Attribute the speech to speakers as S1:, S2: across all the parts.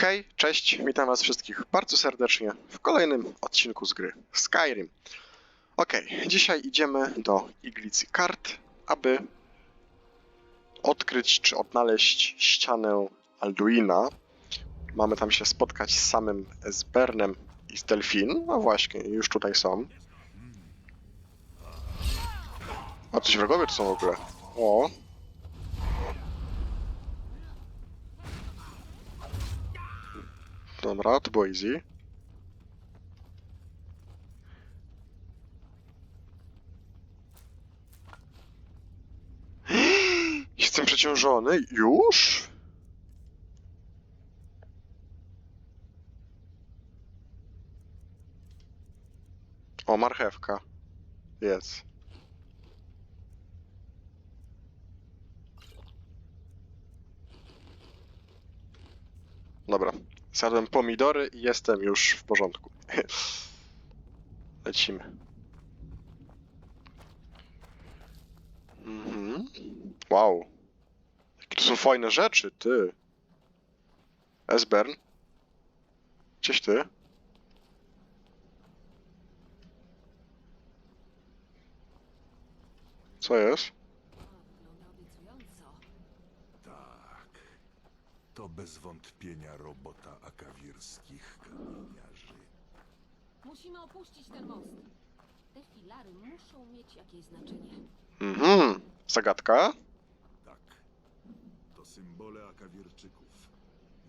S1: Hej, cześć, witam was wszystkich bardzo serdecznie w kolejnym odcinku z gry Skyrim. Okej, dzisiaj idziemy do Iglicy Kart, aby odkryć czy odnaleźć ścianę Alduina. Mamy tam się spotkać z samym Esbernem i z Delfin. No właśnie, już tutaj są. A coś wrogowie tu są w ogóle. O, Dobra, to było easy. Jestem przeciążony? Już? O, marchewka. Jest. Dobra. Zjadłem pomidory i jestem już w porządku. Lecimy. Mhm. Wow. Jakie to są fajne rzeczy, ty. Esbern. Gdzieś ty? Co jest?
S2: To bez wątpienia robota akawirskich kamieniarzy.
S3: Musimy opuścić ten most. Te filary muszą mieć jakieś znaczenie.
S1: Mhm. Zagadka?
S2: Tak. To symbole akawirczyków.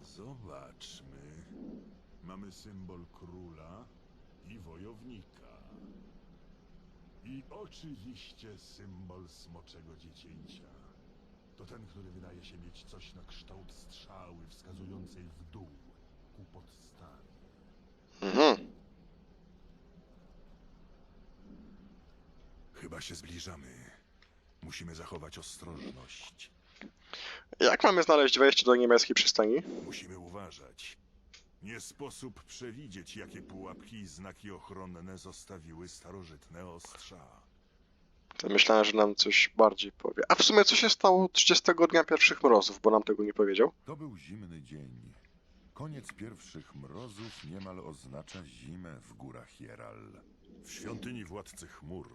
S2: Zobaczmy. Mamy symbol króla i wojownika. I oczywiście symbol smoczego dziecięcia. To ten, który wydaje się mieć coś na kształt strzały wskazującej w dół, ku podstawie.
S1: Mhm.
S2: Chyba się zbliżamy. Musimy zachować ostrożność.
S1: Jak mamy znaleźć wejście do niemieckiej przystani?
S2: Musimy uważać. Nie sposób przewidzieć, jakie pułapki i znaki ochronne zostawiły starożytne ostrza.
S1: Myślałem, że nam coś bardziej powie. A w sumie co się stało 30 dnia pierwszych mrozów, bo nam tego nie powiedział?
S4: To był zimny dzień. Koniec pierwszych mrozów niemal oznacza zimę w górach Jeral.
S2: W świątyni władcy chmur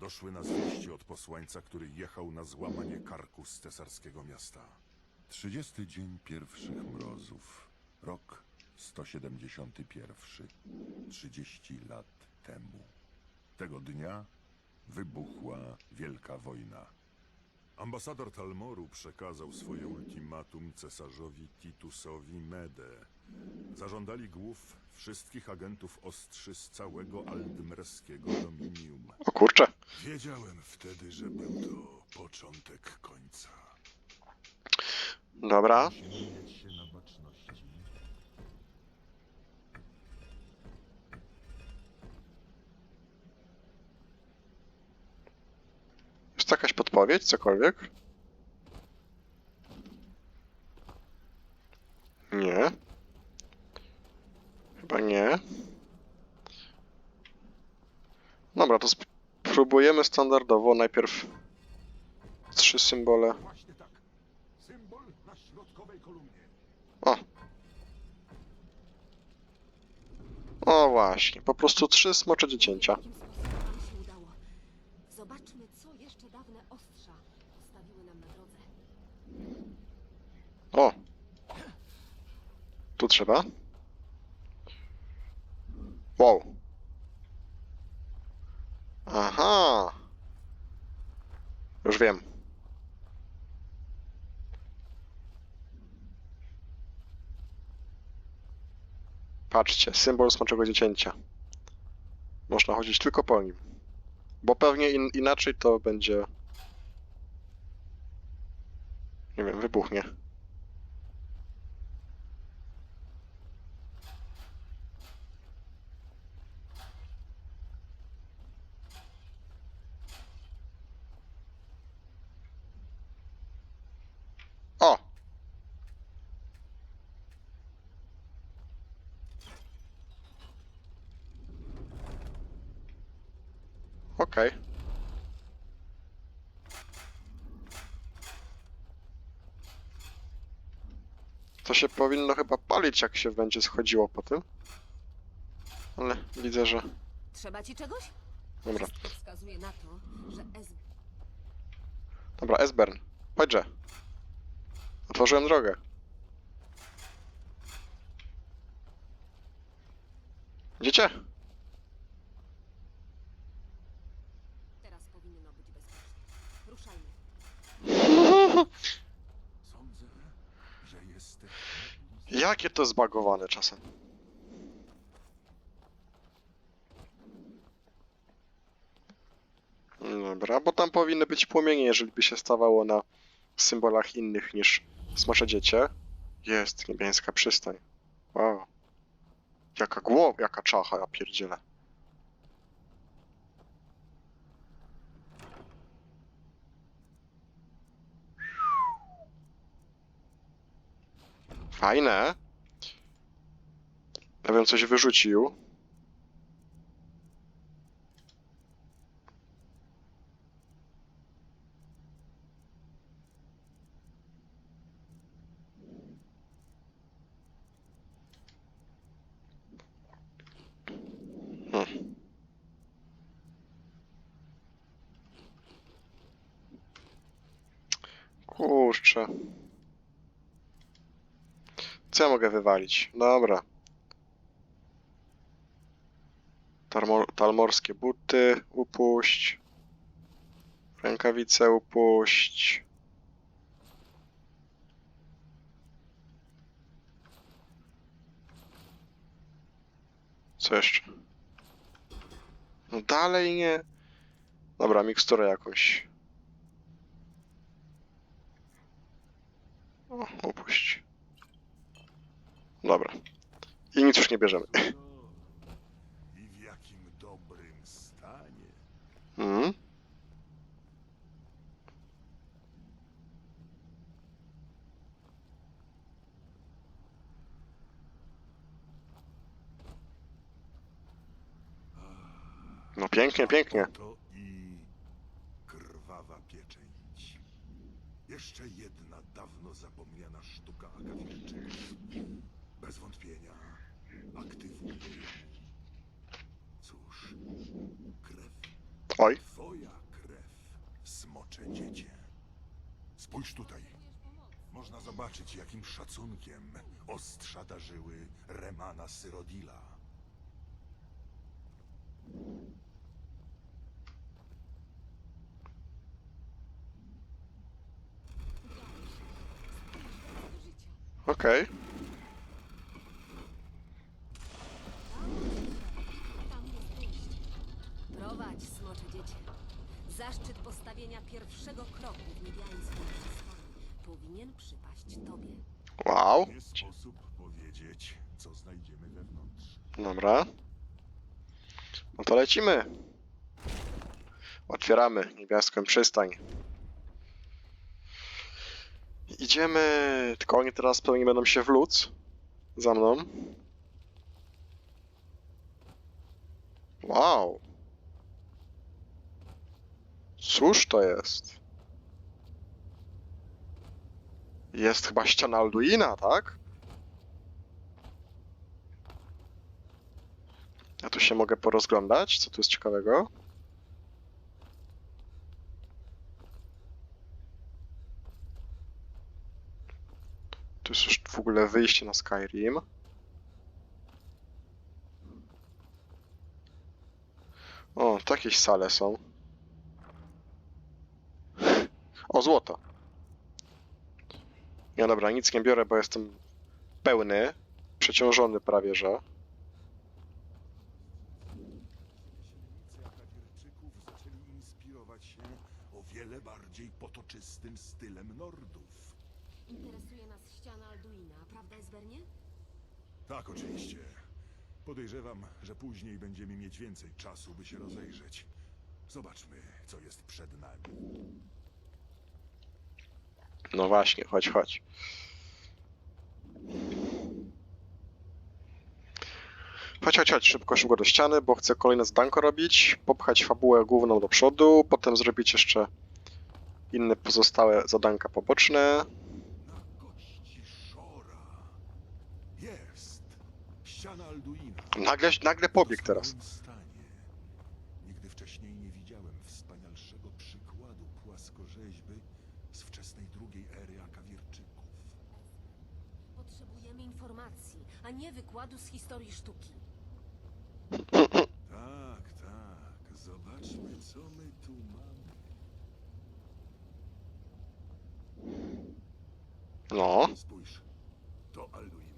S2: doszły nas wieści od posłańca, który jechał na złamanie karku z cesarskiego miasta.
S4: 30 dzień pierwszych mrozów. Rok 171. 30 lat temu. Tego dnia wybuchła Wielka Wojna.
S2: Ambasador Talmoru przekazał swoje ultimatum cesarzowi Titusowi Mede. Zażądali głów wszystkich agentów ostrzy z całego aldmerskiego dominium.
S1: O kurczę.
S2: Wiedziałem wtedy, że był to początek końca.
S1: Dobra.
S2: Musimy mieć się na baczności.
S1: Jakaś podpowiedź, cokolwiek? Nie. Chyba nie. Dobra, to spróbujemy standardowo. Najpierw trzy symbole. O. O właśnie, po prostu trzy smocze dziecięcia.
S3: Jakim sposobem nam się udało? Zobaczmy, co jeszcze dawne ostrza postawiły nam na drodze.
S1: O! Tu trzeba. Wow. Aha. Już wiem. Patrzcie, symbol smoczego dziecięcia. Można chodzić tylko po nim. Bo pewnie in inaczej to będzie... Nie wiem, wybuchnie. O! Okej. To To się powinno chyba palić, jak się będzie schodziło po tym. Ale widzę, że...
S3: Trzeba ci czegoś?
S1: Dobra,
S3: Wszystko wskazuje na to, że S
S1: dobra, Esbern. Chodźże. Otworzyłem drogę. Idziecie?
S3: teraz powinno być bezpiecznie. Ruszajmy.
S2: Sądzę, że jesteś...
S1: Jakie to zbagowane czasem. Dobra, bo tam powinny być płomienie, jeżeli by się stawało na symbolach innych niż smocze dziecię. Jest niebiańska przystań. Wow. Jaka głowa, jaka czacha, ja pierdzielę. Fajne. Ja bym coś wyrzucił. Hmm. Kurczę. Co ja mogę wywalić? Dobra. Tarmor, talmorskie buty upuść. Rękawice upuść. Co jeszcze? No dalej nie. Dobra, miksturę jakąś. O, upuść. Dobra. I nic już nie bierzemy.
S2: I w jakim dobrym stanie.
S1: Mhm. No pięknie, pięknie.
S2: To i krwawa pieczęć. Jeszcze jedna dawno zapomniana sztuka. Bez wątpienia aktywuje ją. Cóż, krew.
S1: Oj.
S2: Twoja krew, smocze dziecię. Spójrz tutaj. Można zobaczyć, jakim szacunkiem ostrza darzyły Remana Syrodila.
S1: Okej.
S3: Tam jest wyjście. Smocze dziecię. Zaszczyt postawienia pierwszego kroku w niebiańskim przystani powinien przypaść tobie.
S1: Wow.
S2: Nie sposób powiedzieć, co znajdziemy wewnątrz.
S1: Dobra. No to lecimy. Otwieramy niebieską przystań. Idziemy. Tylko oni teraz pewnie będą się wlóc. Za mną. Wow. Cóż to jest? Jest chyba ściana Alduina, tak? Ja tu się mogę porozglądać, co tu jest ciekawego. Tu jest już w ogóle wyjście na Skyrim. O, to jakieś sale są. O, złoto. Ja dobra, nic nie biorę, bo jestem pełny. Przeciążony prawie, że.
S2: Zaczęli inspirować się o wiele bardziej potoczystym stylem Nordów.
S3: Interesuje nas ściana Alduina, prawda, Esbernie?
S2: Tak, oczywiście. Podejrzewam, że później będziemy mieć więcej czasu, by się rozejrzeć. Zobaczmy, co jest przed nami.
S1: No właśnie, chodź, chodź. Chodź, chodź, chodź, szybko, szybko do ściany, bo chcę kolejne zdanko robić, popchać fabułę główną do przodu, potem zrobić jeszcze inne pozostałe zadanka poboczne. Nagle, nagle pobiegł teraz.
S2: Drugiej ery Akawirczyków.
S3: Potrzebujemy informacji, a nie wykładu z historii sztuki.
S2: Tak, tak. Zobaczmy, co my tu mamy.
S1: No.
S2: Spójrz, to Alduin.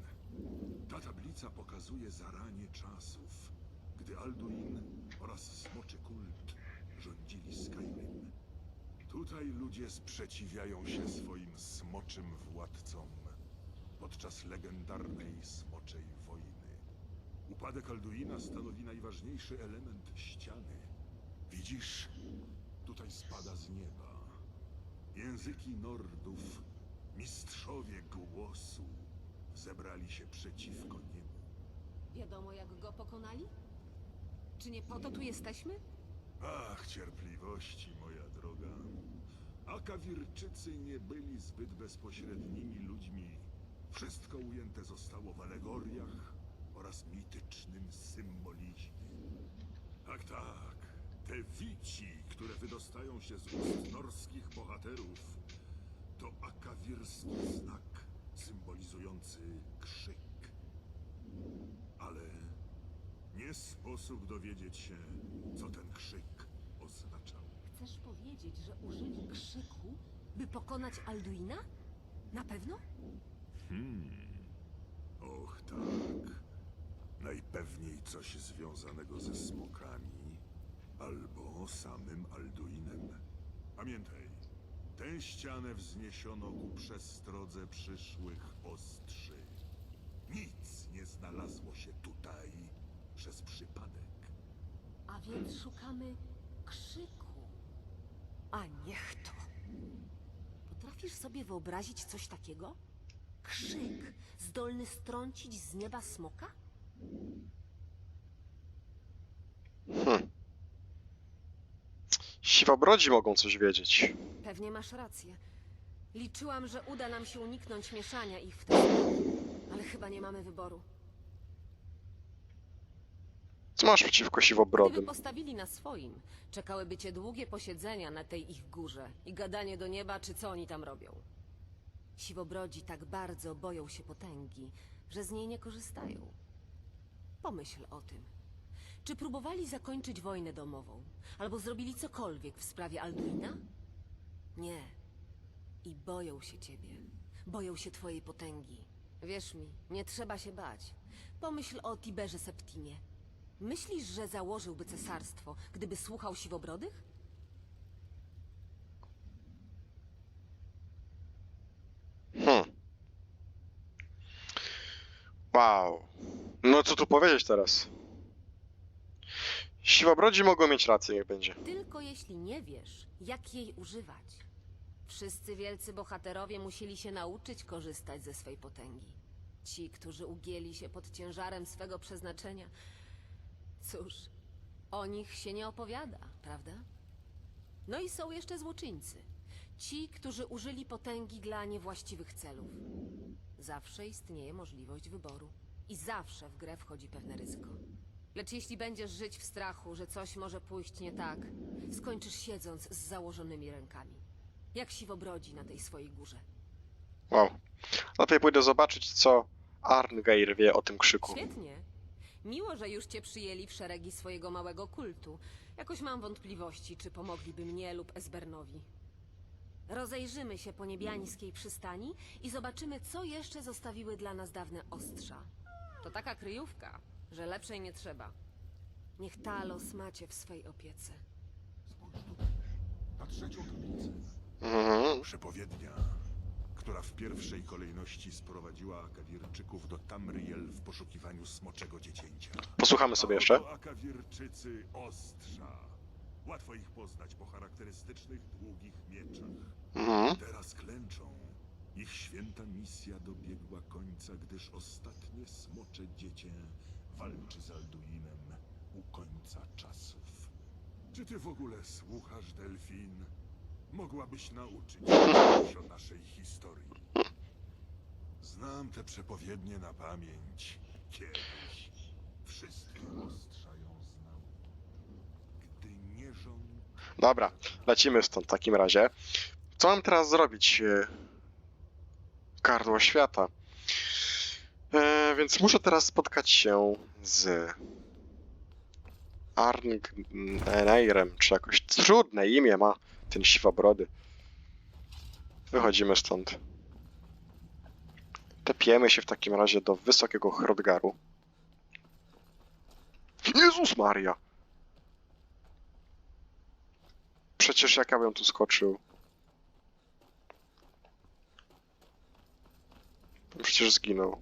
S2: Ta tablica pokazuje zaranie czasów, gdy Alduin oraz smoczy kult rządzili Skyrim. Tutaj ludzie sprzeciwiają się swoim smoczym władcom podczas legendarnej smoczej wojny. Upadek Alduina stanowi najważniejszy element ściany. Widzisz, tutaj spada z nieba. Języki Nordów, mistrzowie głosu, zebrali się przeciwko niemu.
S3: Wiadomo, jak go pokonali? Czy nie po to tu jesteśmy?
S2: Ach, cierpliwości, moja droga. Akawirczycy nie byli zbyt bezpośrednimi ludźmi. Wszystko ujęte zostało w alegoriach oraz mitycznym symbolizmie. Tak, tak. Te wici, które wydostają się z ust norskich bohaterów, to akawirski znak symbolizujący krzyk. Ale nie sposób dowiedzieć się, co ten krzyk.
S3: Chcesz powiedzieć, że użyli krzyku, by pokonać Alduina? Na pewno?
S2: Hmm. Och tak. Najpewniej coś związanego ze smokami albo samym Alduinem. Pamiętaj, tę ścianę wzniesiono ku przestrodze przyszłych ostrzy. Nic nie znalazło się tutaj przez przypadek.
S3: A więc szukamy krzyku. A niech to. Potrafisz sobie wyobrazić coś takiego? Krzyk zdolny strącić z nieba smoka?
S1: Hm. Siwobrodzi mogą coś wiedzieć.
S3: Pewnie masz rację. Liczyłam, że uda nam się uniknąć mieszania ich w sprawę, ale chyba nie mamy wyboru.
S1: Co masz przeciwko
S3: Gdyby
S1: siwobrodym?
S3: postawili na swoim, czekałyby cię długie posiedzenia na tej ich górze i gadanie do nieba, czy co oni tam robią. Siwobrodzi tak bardzo boją się potęgi, że z niej nie korzystają. Pomyśl o tym. Czy próbowali zakończyć wojnę domową, albo zrobili cokolwiek w sprawie Alduina? Nie. I boją się ciebie. Boją się twojej potęgi. Wierz mi, nie trzeba się bać. Pomyśl o Tiberze Septimie. Myślisz, że założyłby cesarstwo, gdyby słuchał siwobrodych?
S1: Hm. Wow. No co tu powiedzieć teraz? Siwobrodzi mogą mieć rację, jak będzie.
S3: Tylko jeśli nie wiesz, jak jej używać. Wszyscy wielcy bohaterowie musieli się nauczyć korzystać ze swej potęgi. Ci, którzy ugięli się pod ciężarem swego przeznaczenia. Cóż, o nich się nie opowiada, prawda? No i są jeszcze złoczyńcy. Ci, którzy użyli potęgi dla niewłaściwych celów. Zawsze istnieje możliwość wyboru. I zawsze w grę wchodzi pewne ryzyko. Lecz jeśli będziesz żyć w strachu, że coś może pójść nie tak, skończysz siedząc z założonymi rękami. Jak siwobrodzi na tej swojej górze.
S1: Wow. Lepiej pójdę zobaczyć, co Arngeir wie o tym krzyku.
S3: Świetnie. Miło, że już cię przyjęli w szeregi swojego małego kultu. Jakoś mam wątpliwości, czy pomogliby mnie lub Esbernowi. Rozejrzymy się po niebiańskiej przystani i zobaczymy, co jeszcze zostawiły dla nas dawne ostrza. To taka kryjówka, że lepszej nie trzeba. Niech Talos macie w swej opiece.
S2: Spójrz tutaj, na trzecią tablicę.
S1: Mhm.
S2: Przepowiednia, która w pierwszej kolejności sprowadziła Akawirczyków do Tamriel w poszukiwaniu smoczego dziecięcia.
S1: Posłuchamy sobie jeszcze.
S2: Oto Akawirczycy ostrza. Łatwo ich poznać po charakterystycznych długich mieczach.
S1: Mhm.
S2: Teraz klęczą. Ich święta misja dobiegła końca, gdyż ostatnie smocze dziecię walczy z Alduinem u końca czasów. Czy ty w ogóle słuchasz, Delfin? Mogłabyś nauczyć się o naszej historii. Znam te przepowiednie na pamięć. Kiedyś wszystkie ostrza ją znał. Gdy nie żon...
S1: Dobra, lecimy stąd w takim razie. Co mam teraz zrobić? e, Gardło świata. E, więc muszę teraz spotkać się z Arngneirem, czy jakoś trudne imię ma ten siwobrody. Wychodzimy stąd. Tepiemy się w takim razie do wysokiego Hrodgaru. Jezus Maria! Przecież jak ja bym tu skoczył? Przecież zginął.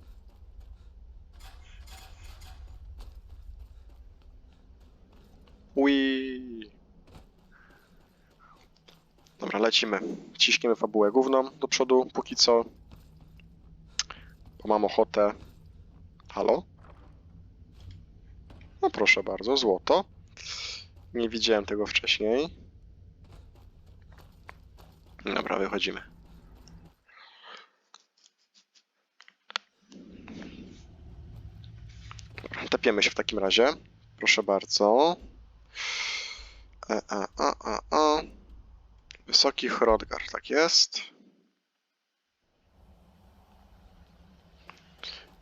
S1: Ui. Dobra, lecimy. Ciśniemy fabułę główną do przodu, póki co. Bo mam ochotę. Halo? No proszę bardzo, złoto. Nie widziałem tego wcześniej. Dobra, wychodzimy. Dobra, tepiemy się w takim razie. Proszę bardzo. E, e, a, a, a. Wysoki Hrodgar, tak jest.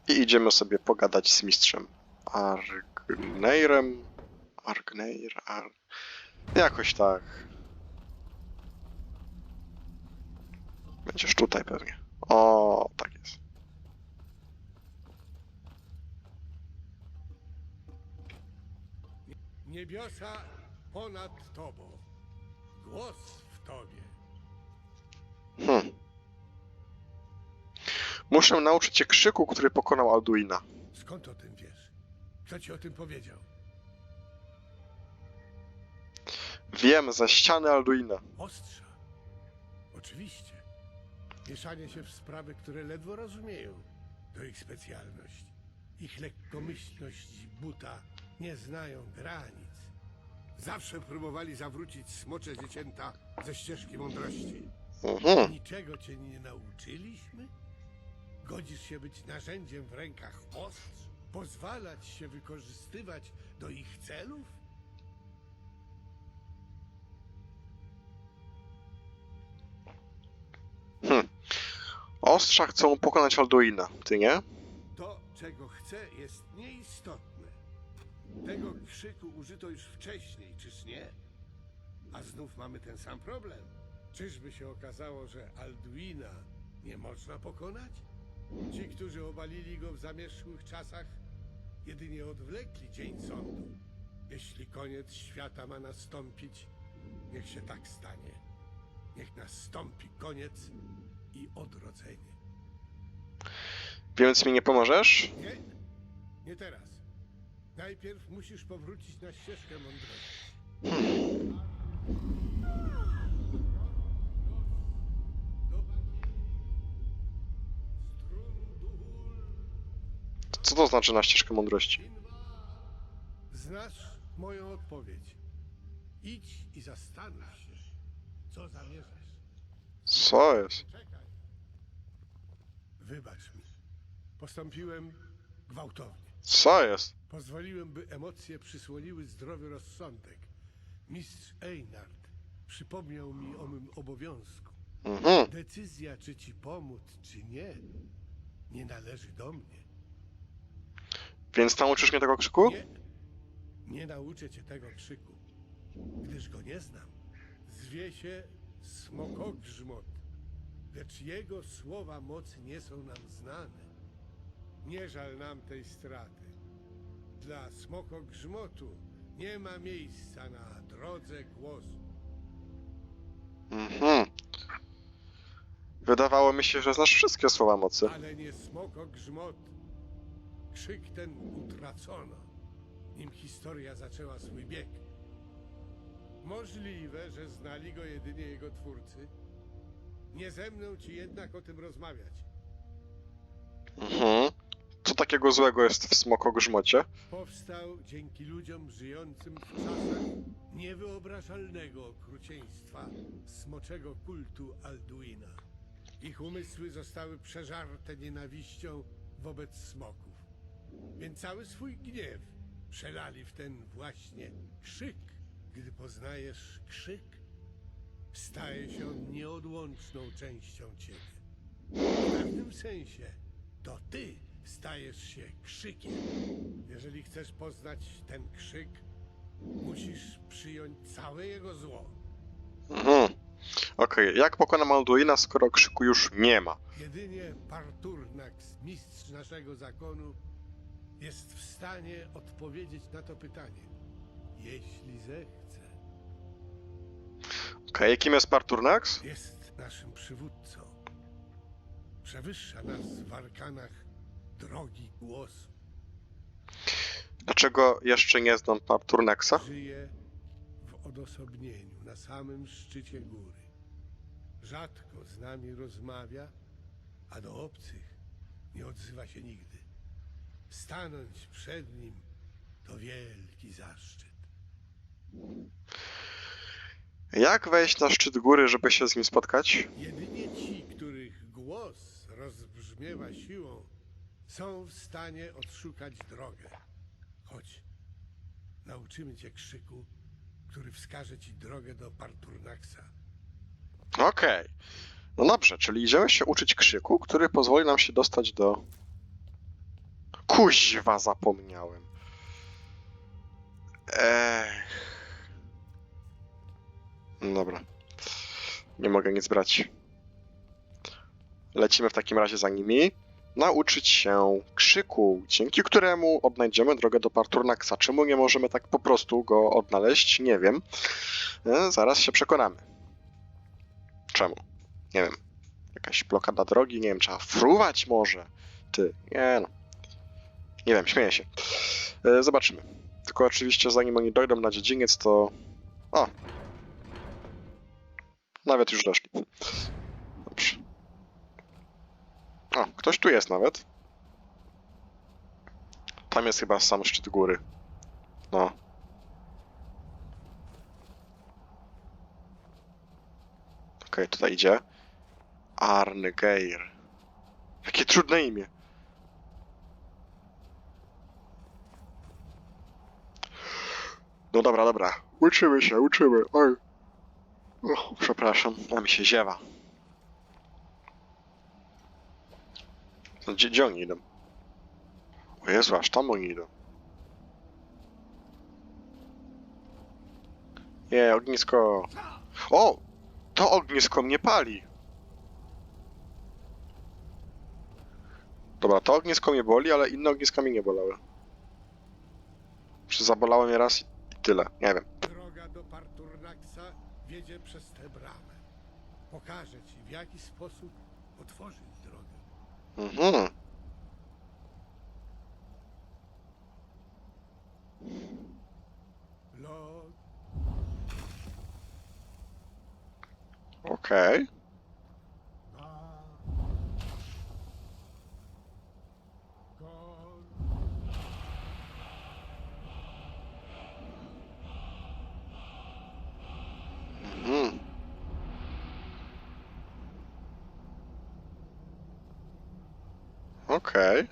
S1: I idziemy sobie pogadać z mistrzem Argneirem. Argneir, Ar... Jakoś tak. Będziesz tutaj pewnie. O, tak jest.
S5: Niebiosa ponad tobą. Głos tobie.
S1: Hmm. Muszę nauczyć się krzyku, który pokonał Alduina.
S5: Skąd o tym wiesz? Kto ci o tym powiedział?
S1: Wiem, za ściany Alduina.
S5: Ostrza. Oczywiście. Mieszanie się w sprawy, które ledwo rozumieją, to ich specjalność. Ich lekkomyślność buta nie znają granic. Zawsze próbowali zawrócić smocze dziecięta ze ścieżki mądrości.
S1: Mhm.
S5: Niczego cię nie nauczyliśmy? Godzisz się być narzędziem w rękach ostrz? Pozwalać się wykorzystywać do ich celów?
S1: Ostrza chcą pokonać Alduina, ty nie?
S5: To, czego chcę, jest nieistotne. Tego krzyku użyto już wcześniej, czyż nie? A znów mamy ten sam problem. Czyżby się okazało, że Alduina nie można pokonać? Ci, którzy obalili go w zamierzchłych czasach, jedynie odwlekli dzień sądu. Jeśli koniec świata ma nastąpić, niech się tak stanie. Niech nastąpi koniec i odrodzenie.
S1: Więc mi nie pomożesz?
S5: Nie, nie teraz. Najpierw musisz powrócić na ścieżkę mądrości.
S1: Co to znaczy na ścieżkę mądrości?
S5: Znasz moją odpowiedź. Idź i zastanów się, co zamierzasz.
S1: Co jest?
S5: Czekaj. Wybacz mi. Postąpiłem gwałtownie.
S1: Co jest?
S5: Pozwoliłem, by emocje przysłoniły zdrowy rozsądek. Mistrz Einard przypomniał mi o mym obowiązku.
S1: Mhm.
S5: Decyzja, czy ci pomóc, czy nie, nie należy do mnie.
S1: Więc nauczysz mnie tego krzyku?
S5: Nie, nie nauczę cię tego krzyku, gdyż go nie znam. Zwie się Smokogrzmot, lecz jego słowa mocy nie są nam znane. Nie żal nam tej straty. Dla Smokogrzmotu nie ma miejsca na drodze głosu.
S1: Mhm. Wydawało mi się, że znasz wszystkie słowa mocy.
S5: Ale nie Smokogrzmot. Krzyk ten utracono, nim historia zaczęła swój bieg. Możliwe, że znali go jedynie jego twórcy. Nie ze mną ci jednak o tym rozmawiać.
S1: Mhm. Takiego złego jest w smokogrzmocie?
S5: Powstał dzięki ludziom żyjącym w czasach niewyobrażalnego okrucieństwa smoczego kultu Alduina. Ich umysły zostały przeżarte nienawiścią wobec smoków. Więc cały swój gniew przelali w ten właśnie krzyk. Gdy poznajesz krzyk, staje się on nieodłączną częścią ciebie. W pewnym sensie to ty stajesz się krzykiem. Jeżeli chcesz poznać ten krzyk, musisz przyjąć całe jego zło.
S1: Mhm. Okej, jak pokonam Alduina, skoro krzyku już nie ma?
S5: Jedynie Parturnax, mistrz naszego zakonu, jest w stanie odpowiedzieć na to pytanie. Jeśli zechce,
S1: Okej, kim jest Parturnax?
S5: jest naszym przywódcą. Przewyższa nas w arkanach drogi głosu.
S1: Dlaczego jeszcze nie znam Parturnaxa?
S5: Żyje w odosobnieniu, na samym szczycie góry. Rzadko z nami rozmawia, a do obcych nie odzywa się nigdy. Stanąć przed nim to wielki zaszczyt.
S1: Jak wejść na szczyt góry, żeby się z nim spotkać?
S5: Jedynie ci, których głos rozbrzmiewa siłą, są w stanie odszukać drogę. Chodź, nauczymy cię krzyku, który wskaże ci drogę do Parturnaxa.
S1: Okej. No dobrze, czyli idziemy się uczyć krzyku, który pozwoli nam się dostać do... Kuźwa, zapomniałem. Ech. Dobra. Nie mogę nic brać. Lecimy w takim razie za nimi. Nauczyć się krzyku, dzięki któremu odnajdziemy drogę do Parturnaxa. Czemu nie możemy tak po prostu go odnaleźć? Nie wiem. E, Zaraz się przekonamy. Czemu? Nie wiem. Jakaś blokada drogi, nie wiem, trzeba fruwać może. Ty, nie no. Nie wiem, śmieję się. E, zobaczymy. Tylko oczywiście zanim oni dojdą na dziedziniec, to... O! Nawet już doszli. Dobrze. O, ktoś tu jest nawet. Tam jest chyba sam szczyt góry. No. Okej, tutaj idzie. Arngeir. Jakie trudne imię. No dobra, dobra. Uczymy się, uczymy. Oj. O, przepraszam, a mi się ziewa. No, Gdzie, gdzie oni idą? O Jezu, aż tam oni idą. Nie, ognisko. O! To ognisko mnie pali. Dobra, to ognisko mnie boli, ale inne ogniska mnie nie bolały. Czy zabolało mnie raz i tyle, nie wiem.
S5: Droga do Parturnaxa wiedzie przez tę bramę. Pokażę ci, w jaki sposób otworzyć drogę.
S1: Mhm.
S5: Lord,
S1: Okej.
S5: Mar, Gor,
S1: Mhm. Okej.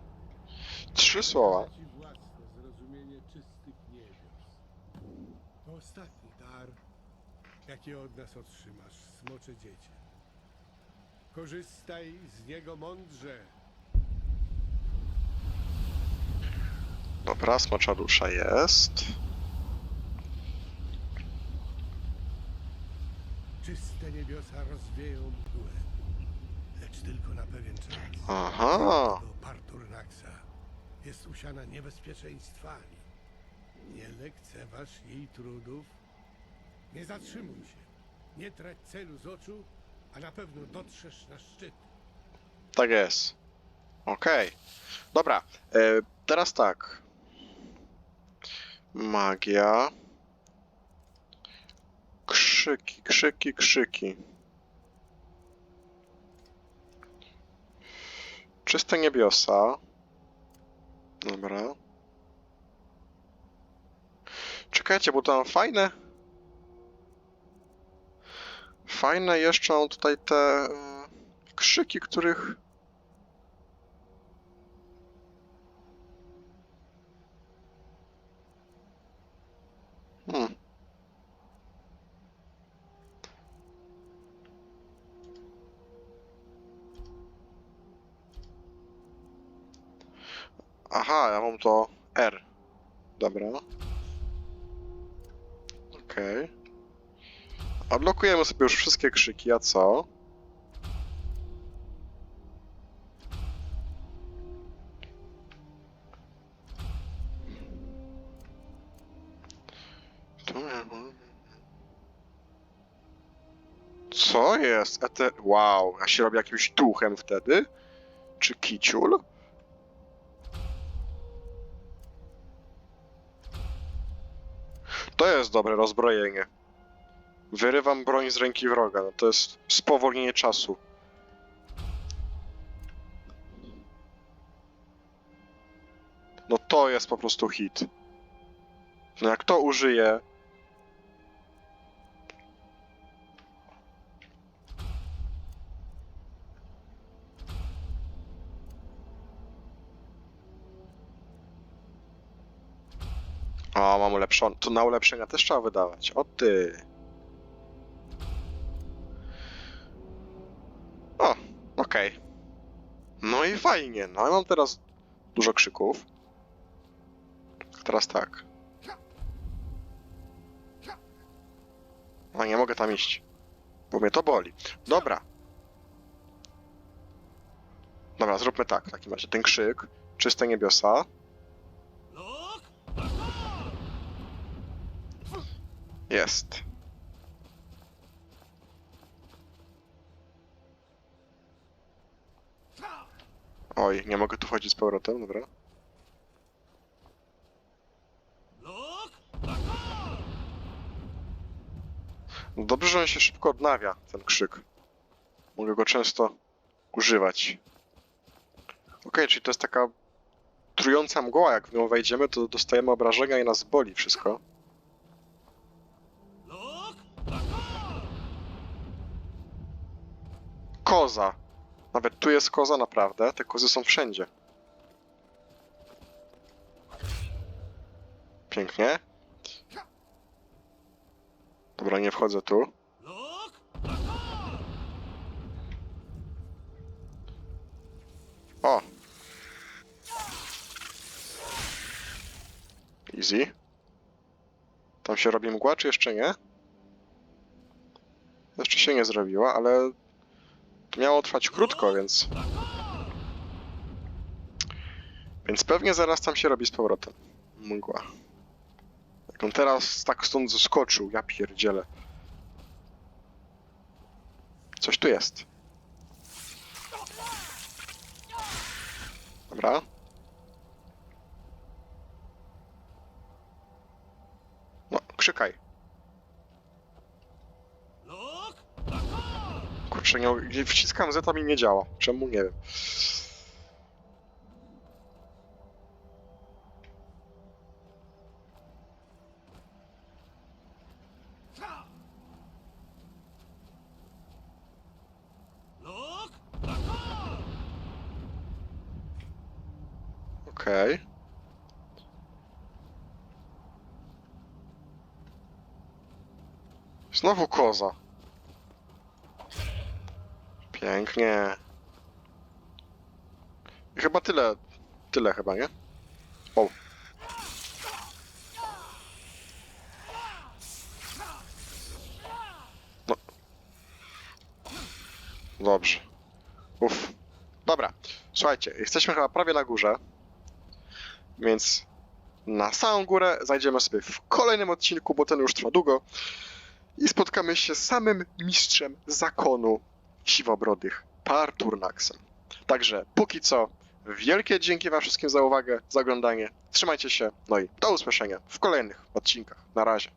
S1: Trzy słowa.
S5: ci własne zrozumienie czystych niebios. To ostatni dar, jaki od nas otrzymasz, smocze dziecię. Korzystaj z niego mądrze.
S1: Dobra, smocza dusza jest.
S5: Czyste niebiosa rozwieją mgłę, lecz tylko na pewien czas.
S1: Aha.
S5: Do Parturnaxa jest usiana niebezpieczeństwami. Nie lekceważ jej trudów. Nie zatrzymuj się. Nie trać celu z oczu, a na pewno dotrzesz na szczyt.
S1: Tak jest. Okej. Dobra, e, teraz tak. Magia. Krzyki, krzyki, krzyki. Czyste niebiosa. Dobra. Czekajcie, bo to mam fajne. Fajne jeszcze mam tutaj te. e, krzyki, których... Hmm. Aha, ja mam to R. Dobra. Okej. Odblokujemy sobie już wszystkie krzyki, a co? Co jest? Ete... Wow, ja się robię jakimś duchem wtedy? Czy kiciul? Jest dobre rozbrojenie. Wyrywam broń z ręki wroga. No to jest spowolnienie czasu. No to jest po prostu hit. No jak to użyję... O, mam ulepszone. To na ulepszenia też trzeba wydawać. O ty. O, okej. No i fajnie. No i mam teraz dużo krzyków. Teraz tak. No nie mogę tam iść. Bo mnie to boli. Dobra. Dobra, zróbmy tak w takim razie. Ten krzyk. Czyste niebiosa. Jest. Oj, nie mogę tu wchodzić z powrotem, dobra. No dobrze, że on się szybko odnawia, ten krzyk. Mogę go często używać. Okej, czyli to jest taka trująca mgła, jak w nią wejdziemy, to dostajemy obrażenia i nas boli wszystko. Koza. Nawet tu jest koza naprawdę, te kozy są wszędzie. Pięknie. Dobra, nie wchodzę tu. O! Easy. Tam się robi mgła, czy jeszcze nie? Jeszcze się nie zrobiła, ale miało trwać krótko, więc... Więc pewnie zaraz tam się robi z powrotem. Mgła. Jak on teraz tak stąd zeskoczył, ja pierdzielę. Coś tu jest. Dobra. No, krzykaj. Kurczę, nie, wciskam Z, mi nie działa. Czemu? Nie wiem. Okej. Znowu koza. Pięknie. I chyba tyle. Tyle chyba, nie? O. No. Dobrze. Uff. Dobra. Słuchajcie, jesteśmy chyba prawie na górze. Więc na samą górę zajdziemy sobie w kolejnym odcinku, bo ten już trwa długo. I spotkamy się z samym mistrzem zakonu siwobrodych, Parturnaxem. Także póki co, wielkie dzięki wam wszystkim za uwagę, za oglądanie. Trzymajcie się, no i do usłyszenia w kolejnych odcinkach. Na razie.